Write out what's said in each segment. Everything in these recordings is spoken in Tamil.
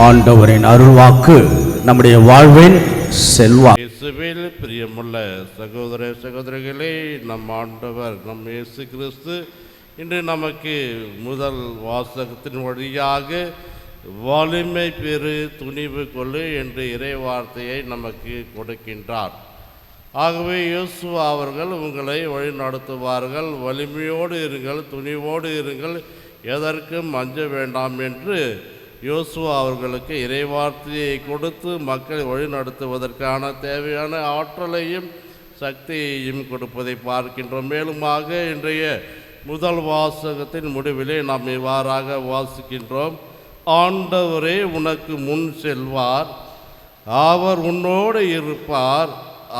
ஆண்டவரின் அருள்வாக்கு நம்முடைய வாழ்வின் செல்வா. இயேசுவில் பிரியமுள்ள சகோதர சகோதரிகளே நம் ஆண்டவர் நம் இயேசு கிறிஸ்து இன்று நமக்கு முதல் வாசகத்தின் வழியாக வலிமை பெரு துணிவு கொள்ளு என்று இறைவார்த்தையை நமக்கு கொடுக்கின்றார். ஆகவே யோசுவா அவர்கள் உங்களை வழிநடத்துவார்கள். வலிமையோடு இருங்கள் துணிவோடு இருங்கள் எதற்கும் அஞ்ச வேண்டாம் என்று யோசுவா அவர்களுக்கு இறைவார்த்தையை கொடுத்து மக்களை வழிநடத்துவதற்கான தேவையான ஆற்றலையும் சக்தியையும் கொடுப்பதை பார்க்கின்றோம். மேலுமாக இன்றைய முதல் வாசகத்தின் முடிவிலே நாம் இவ்வாறாக வாசிக்கின்றோம். ஆண்டவரே உனக்கு முன் செல்வார். அவர் உன்னோடு இருப்பார்.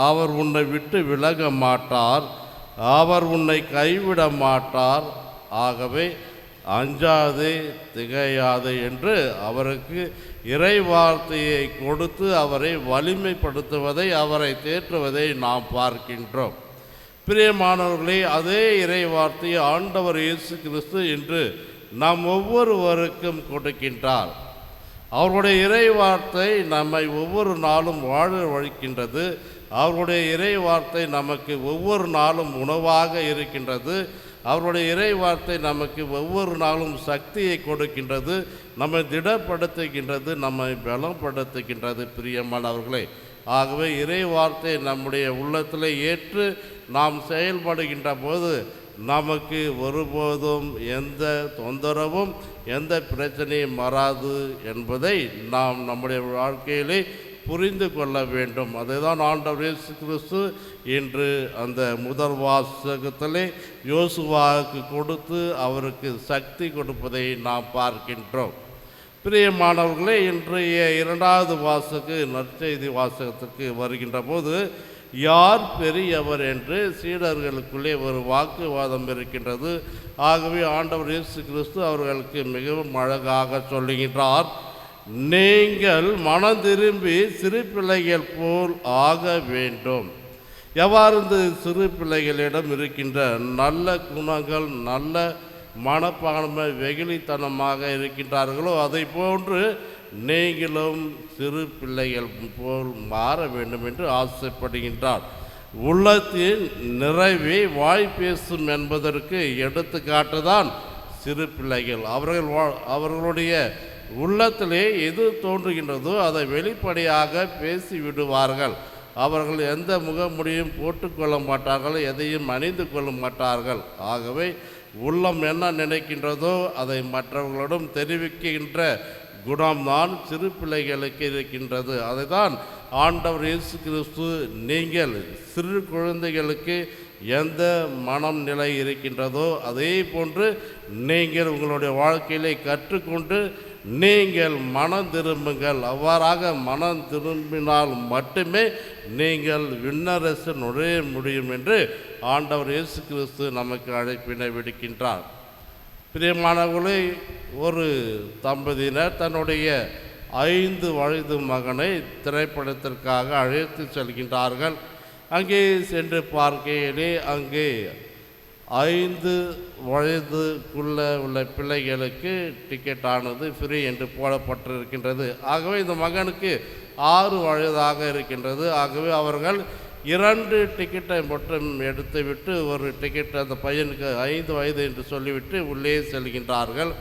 அவர் உன்னை விட்டு விலக மாட்டார். அவர் உன்னை கைவிட மாட்டார். ஆகவே அஞ்சாதே திகையாதே என்று அவருக்கு இறை வார்த்தையை கொடுத்து அவரை வலிமைப்படுத்துவதை அவரை தேற்றுவதை நாம் பார்க்கின்றோம். பிரியமானவர்களே அதே இறை வார்த்தையை ஆண்டவர் இயேசு கிறிஸ்து என்று நாம் ஒவ்வொருவருக்கும் கொடுக்கின்றார். அவருடைய இறை வார்த்தை நம்மை ஒவ்வொரு நாளும் வாழ வழிக்கின்றது அவருடைய இறை வார்த்தை நமக்கு ஒவ்வொரு நாளும் உணவாக இருக்கின்றது. அவருடைய இறை வார்த்தை நமக்கு ஒவ்வொரு நாளும் சக்தியை கொடுக்கின்றது நம்மை திடப்படுத்துகின்றது நம்மை பலப்படுத்துகின்றது பிரியமானவர்களே. ஆகவே இறை வார்த்தை நம்முடைய உள்ளத்தில் ஏற்று நாம் செயல்படுகின்ற போது நமக்கு ஒருபோதும் எந்த தொந்தரவும் எந்த பிரச்சனையும் வராது என்பதை நாம் நம்முடைய வாழ்க்கையிலே புரிந்து கொள்ள வேண்டும். அதுதான் ஆண்டவர் இயேசு கிறிஸ்து இன்று அந்த முதல் வாசகத்திலே யோசுவாவுக்கு கொடுத்து அவருக்கு சக்தி கொடுப்பதை நாம் பார்க்கின்றோம். பிரியமானவர்களே இன்றைய இரண்டாவது வாசகு நற்செய்தி வாசகத்துக்கு வருகின்ற போது யார் பெரியவர் என்று சீடர்களுக்குள்ளே ஒரு வாக்குவாதம் இருக்கின்றது. ஆகவே ஆண்டவர் இயேசு கிறிஸ்து அவர்களுக்கு மிகவும் அழகாக சொல்லுகின்றார். நீங்கள் மனம் திரும்பி சிறு பிள்ளைகள் போல் ஆக வேண்டும். எவ்வாறு இந்த சிறு பிள்ளைகளிடம் இருக்கின்ற நல்ல குணங்கள் நல்ல மனப்பான்மை வெகுளித்தனமாக இருக்கின்றார்களோ அதை போன்று நீங்களும் சிறு பிள்ளைகள் போல் மாற வேண்டும் என்று ஆசைப்படுகின்றார். உள்ளத்தின் நிறைவை வாய் பேசும் என்பதற்கு எடுத்துக்காட்டு தான் சிறு பிள்ளைகள். அவர்கள் வா- அவர்களுடைய உள்ளத்திலே எது தோன்றுகின்றதோ அதை வெளிப்படையாக பேசி விடுவார்கள் அவர்கள் எந்த முகமுடியும் போட்டுக்கொள்ள மாட்டார்கள் எதையும் அணிந்து கொள்ள மாட்டார்கள். ஆகவே உள்ளம் என்ன நினைக்கின்றதோ அதை மற்றவர்களிடம் தெரிவிக்கின்ற குணம்தான் சிறு பிள்ளைகளுக்கு இருக்கின்றது. அதைதான் ஆண்டவர் இயேசு கிறிஸ்து நீங்கள் சிறு குழந்தைகளுக்கு எந்த மனம் நிலை இருக்கின்றதோ அதே போன்று நீங்கள் உங்களுடைய வாழ்க்கையிலே கற்றுக்கொண்டு நீங்கள் மனம் திரும்புங்கள். அவ்வாறாக மனம் திரும்பினால் மட்டுமே நீங்கள் விண்ணரசு நுழைய முடியும் என்று ஆண்டவர் இயேசு கிறிஸ்து நமக்கு அழைப்பினை விடுக்கின்றார். பிரியமானவர்களே ஒரு தம்பதியினர் தன்னுடைய ஐந்து வயது மகனை திரைப்படத்திற்காக அழைத்து செல்கின்றார்கள். அங்கே சென்று பார்க்கையிலே அங்கே ஐந்து வயதுக்குள்ளே உள்ள பிள்ளைகளுக்கு டிக்கெட் ஆனது ஃப்ரீ என்று போடப்பட்டிருக்கின்றது. ஆகவே இந்த மகனுக்கு ஆறு வயதாக இருக்கின்றது. ஆகவே அவர்கள் இரண்டு டிக்கெட்டை மட்டும் எடுத்துவிட்டு ஒரு டிக்கெட் அந்த பையனுக்கு ஐந்து வயது என்று சொல்லிவிட்டு உள்ளே செல்கின்றார்கள்.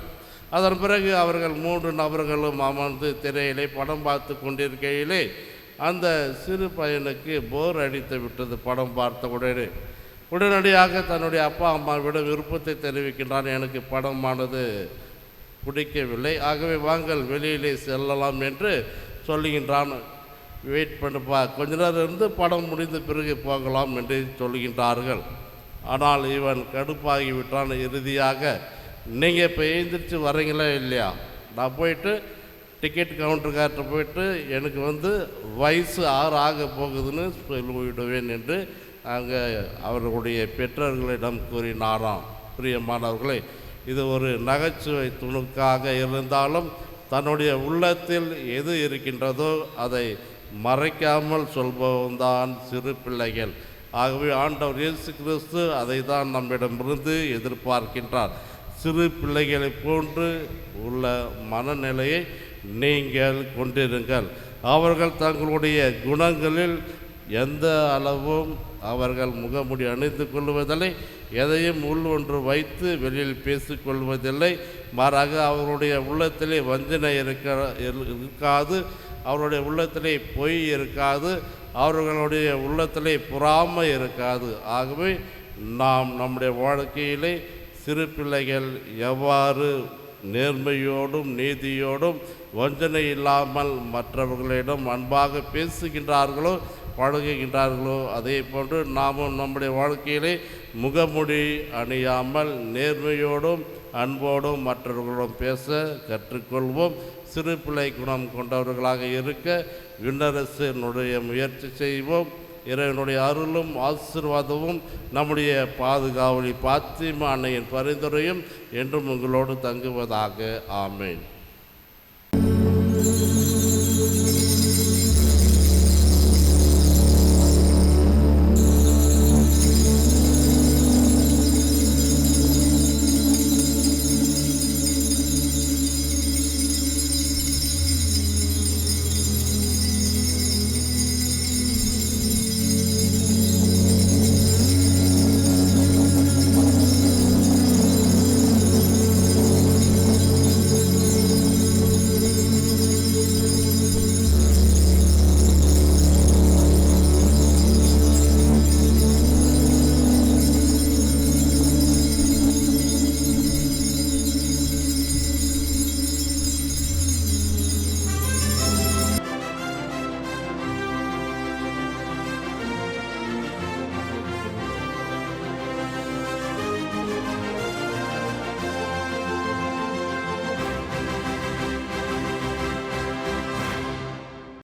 அதன் பிறகு அவர்கள் மூன்று நபர்களும் அமர்ந்து திரையிலே படம் பார்த்து கொண்டிருக்கையிலே அந்த சிறு பையனுக்கு போர் அடித்து விட்டது படம் பார்த்த உடனே. உடனடியாக தன்னுடைய அப்பா அம்மாவிடம் விருப்பத்தை தெரிவிக்கின்றான். எனக்கு படமானது பிடிக்கவில்லை. ஆகவே வாங்கள் வெளியிலே செல்லலாம் என்று சொல்லுகின்றான். வெயிட் பண்ணுப்பா. கொஞ்ச நேரம் இருந்து படம் முடிந்த பிறகு போகலாம் என்று சொல்லுகின்றார்கள். ஆனால் இவன் கடுப்பாகி விட்டான். இறுதியாக நீங்கள் இப்போ எழுந்திரிச்சு வரீங்களா இல்லையா? நான் போயிட்டு டிக்கெட் கவுண்டர்கார்ட்ட போயிட்டு எனக்கு வந்து வயசு ஆறு ஆக போகுதுன்னு சொல்லிவிடுவேன் என்று அங்கே அவர்களுடைய பெற்றோர்களிடம் கூறினாராம். பிரியமானவர்களே இது ஒரு நகைச்சுவை துணுக்காக இருந்தாலும் தன்னுடைய உள்ளத்தில் எது இருக்கின்றதோ அதை மறைக்காமல் சொல்பவன்தான் சிறு பிள்ளைகள். ஆகவே ஆண்டவர் இயேசு கிறிஸ்து அதை தான் நம்மிடமிருந்து எதிர்பார்க்கின்றார். சிறு பிள்ளைகளைப் போன்று உள்ள மனநிலையை நீங்கள் கொண்டிருங்கள். அவர்கள் தங்களுடைய குணங்களில் எந்த அளவும் அவர்கள் முகமுடி அணிந்து கொள்வதில்லை எதையும் உள் ஒன்று வைத்து வெளியில் பேசிக்கொள்வதில்லை மாறாக அவருடைய உள்ளத்திலே வஞ்சனை இருக்க இருக்காது அவருடைய உள்ளத்திலே பொய் இருக்காது அவர்களுடைய உள்ளத்திலே பொறாமை இருக்காது. ஆகவே நாம் நம்முடைய வாழ்க்கையிலே சிறு பிள்ளைகள் எவ்வாறு நேர்மையோடும் நீதியோடும் வஞ்சனை இல்லாமல் மற்றவர்களிடம் அன்பாக பேசுகின்றார்களோ பழகுகின்றார்களோ அதே போன்று நாமும் நம்முடைய வாழ்க்கையிலே முகமுடி அணியாமல் நேர்மையோடும் அன்போடும் மற்றவர்களோடும் பேச கற்றுக்கொள்வோம். சிறு பிள்ளை குணம் கொண்டவர்களாக இருக்க விண்ணரசனுடைய முயற்சி செய்வோம். இறைவனுடைய அருளும் ஆசிர்வாதமும் நம்முடைய பாதுகாவலி பாத்திமா அன்னையின் பரிந்துரையும் என்றும் உங்களோடு தங்குவதாக. ஆமேன்.